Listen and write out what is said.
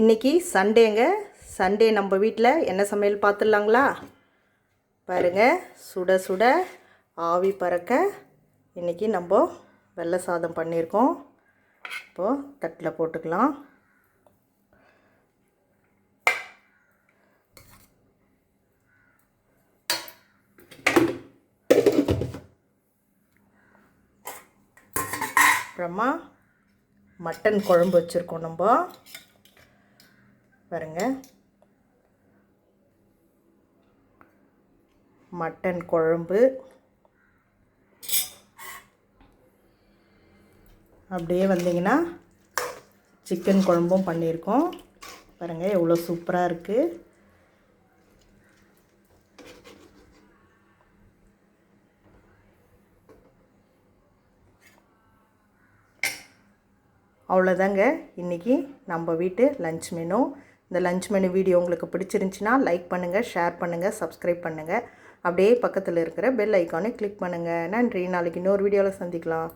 இன்றைக்கி சண்டேங்க. சண்டே நம்ம வீட்டில் என்ன சமையல் பார்த்துடலாங்களா பாருங்கள் சுட சுட ஆவி பறக்க இன்றைக்கி நம்ம வெள்ளை சாதம் பண்ணியிருக்கோம் இப்போது தட்டில் போட்டுக்கலாம். அப்புறமா மட்டன் குழம்பு வச்சுருக்கோம் நம்ம. பாருங்க. மட்டன் குழம்பு. அப்படியே வந்தீங்கன்னா சிக்கன் குழம்பும் பண்ணியிருக்கோம். பாருங்கள் எவ்வளோ சூப்பராக இருக்குது அவ்வளோதாங்க. இன்றைக்கி நம்ம வீட்டு லஞ்ச் மெனு. இந்த லஞ்ச் மெனு வீடியோ உங்களுக்கு பிடிச்சிருந்துச்சின்னா லைக் பண்ணுங்கள் ஷேர் பண்ணுங்கள் சப்ஸ்கிரைப் பண்ணுங்கள் அப்படியே பக்கத்தில் இருக்கிற பெல் ஐக்கானை கிளிக் பண்ணுங்கள் நன்றி. நாளைக்கு இன்னொரு வீடியோவில் சந்திக்கலாம்.